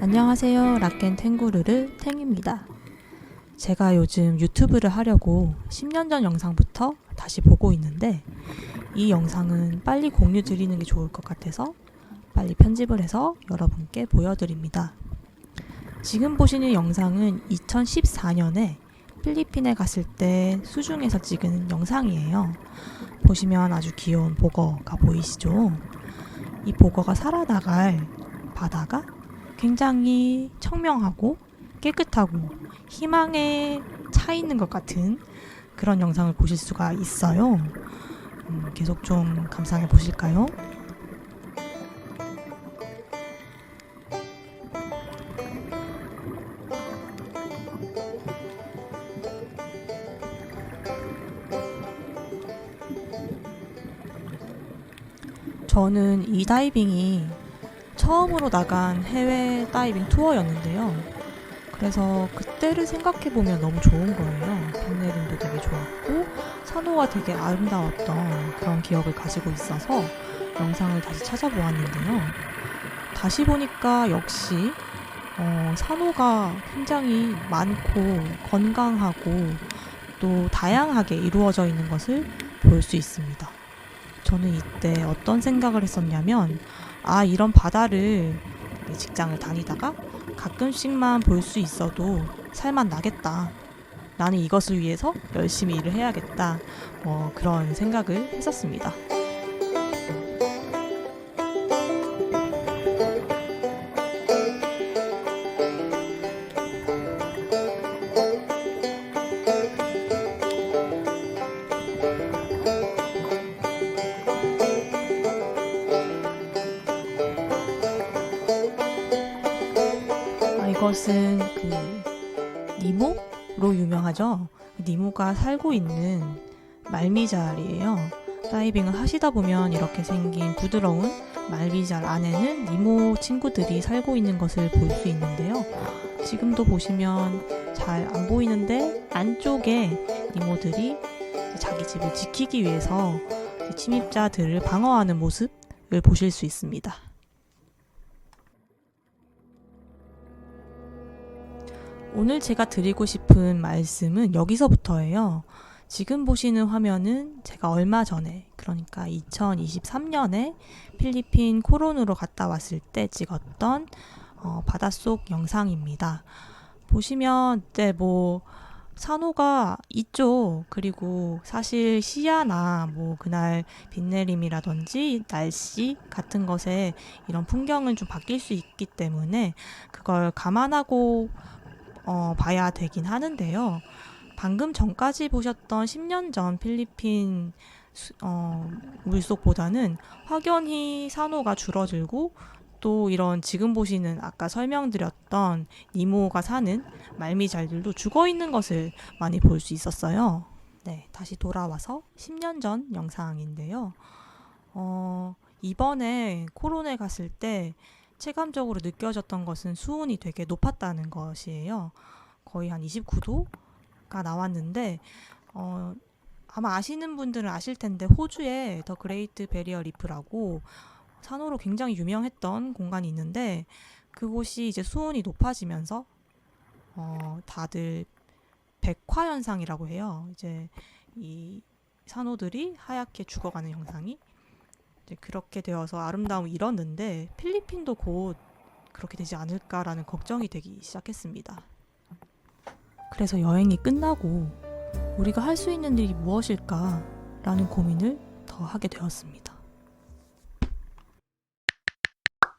안녕하세요. 락겐 탱구르르 탱입니다. 제가 요즘 유튜브를 하려고 10년 전 영상부터 다시 보고 있는데 이 영상은 빨리 공유 드리는 게 좋을 것 같아서 빨리 편집을 해서 여러분께 보여드립니다. 지금 보시는 영상은 2014년에 필리핀에 갔을 때 수중에서 찍은 영상이에요. 보시면 아주 귀여운 보거가 보이시죠? 이 보거가 살아나갈 바다가 굉장히 청명하고 깨끗하고 희망에 차 있는 것 같은 그런 영상을 보실 수가 있어요. 음, 계속 좀 감상해 보실까요? 저는 이 다이빙이 처음으로 나간 해외 다이빙 투어였는데요. 그래서 그때를 생각해 보면 너무 좋은 거예요. 백내림도 되게 좋았고 산호가 되게 아름다웠던 그런 기억을 가지고 있어서 영상을 다시 찾아보았는데요. 다시 보니까 역시 어, 산호가 굉장히 많고 건강하고 또 다양하게 이루어져 있는 것을 볼 수 있습니다. 저는 이때 어떤 생각을 했었냐면 아 이런 바다를 직장을 다니다가 가끔씩만 볼 수 있어도 살만 나겠다. 나는 이것을 위해서 열심히 일을 해야겠다. 뭐 그런 생각을 했었습니다. 아, 이것은 그 니모로 유명하죠. 니모가 살고 있는 말미잘이에요. 다이빙을 하시다 보면 이렇게 생긴 부드러운 말미잘 안에는 니모 친구들이 살고 있는 것을 볼 수 있는데요. 지금도 보시면 잘 안 보이는데 안쪽에 니모들이 자기 집을 지키기 위해서 침입자들을 방어하는 모습을 보실 수 있습니다. 오늘 제가 드리고 싶은 말씀은 여기서부터예요. 지금 보시는 화면은 제가 얼마 전에, 그러니까 2023년에 필리핀 코론으로 갔다 왔을 때 찍었던 어, 바닷속 영상입니다. 보시면, 네, 뭐, 산호가 있죠. 그리고 사실 시야나 뭐 그날 비 내림이라든지 날씨 같은 것에 이런 풍경은 좀 바뀔 수 있기 때문에 그걸 감안하고 어, 봐야 되긴 하는데요. 방금 전까지 보셨던 10년 전 필리핀 수- 어, 물속보다는 확연히 산호가 줄어들고 또 이런 지금 보시는 아까 설명드렸던 니모가 사는 말미잘들도 죽어 있는 것을 많이 볼 수 있었어요. 네, 다시 돌아와서 10년 전 영상인데요. 어, 이번에 코론에 갔을 때 체감적으로 느껴졌던 것은 수온이 되게 높았다는 것이에요. 거의 한 29도가 나왔는데 어, 아마 아시는 분들은 아실 텐데 호주에 더 그레이트 베리어 리프라고 산호로 굉장히 유명했던 공간이 있는데 그곳이 이제 수온이 높아지면서 어, 다들 백화 현상이라고 해요. 이제 이 산호들이 하얗게 죽어가는 현상이 그렇게 되어서 아름다움을 잃었는데 필리핀도 곧 그렇게 되지 않을까라는 걱정이 되기 시작했습니다. 그래서 여행이 끝나고 우리가 할 수 있는 일이 무엇일까라는 고민을 더 하게 되었습니다.